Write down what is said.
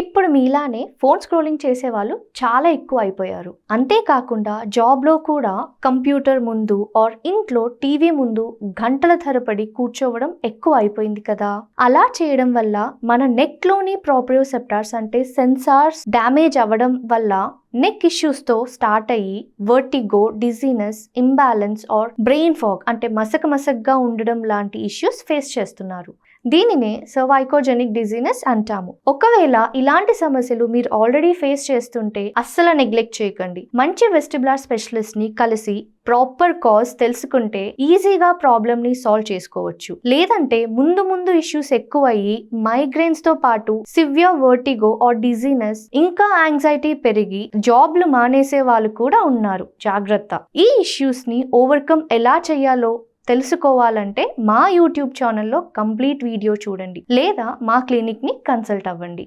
ఇప్పుడు మీలానే phone scrolling చేసే వాళ్ళు చాలా ఎక్కువ అయిపోయారు. అంతేకాకుండా జాబ్లో కూడా కంప్యూటర్ ముందు ఆర్ ఇంట్లో టీవీ ముందు గంటల ధరపడి కూర్చోవడం ఎక్కువ అయిపోయింది కదా. అలా చేయడం వల్ల మన నెక్లోని ప్రాప్రియోసెప్టార్స్ అంటే సెన్సార్స్ డ్యామేజ్ అవ్వడం వల్ల నెక్ ఇష్యూస్తో స్టార్ట్ అయ్యి vertigo dizziness imbalance or brain fog అంటే మసక మసగ్గా ఉండడం లాంటి ఇష్యూస్ ఫేస్ చేస్తున్నారు. దీనినే సర్వైకోజెనిక్ డిజీనెస్ అంటాము. ఒకవేళ ఇలాంటి సమస్యలు మీరు ఆల్రెడీ ఫేస్ చేస్తుంటే అస్సలు నెగ్లెక్ట్ చేయకండి. మంచి వెస్టిబులర్ స్పెషలిస్ట్ని కలిసి ప్రాపర్ కాజ్ తెలుసుకుంటే ఈజీగా ప్రాబ్లమ్ని సాల్వ్ చేసుకోవచ్చు. లేదంటే ముందు ముందు ఇష్యూస్ ఎక్కువయ్యి మైగ్రేన్స్తో పాటు సివియర్ వర్టిగో ఆర్ డిజీనెస్ ఇంకా యాంగ్జైటీ పెరిగి జాబ్లు మానేసే వాళ్ళు కూడా ఉన్నారు. జాగ్రత్త. ఈ ఇష్యూస్ని ఓవర్కమ్ ఎలా చేయాలో తెలుసుకోవాలంటే మా యూట్యూబ్ ఛానల్లో కంప్లీట్ వీడియో చూడండి. లేదా మా క్లినిక్ని కన్సల్ట్ అవ్వండి.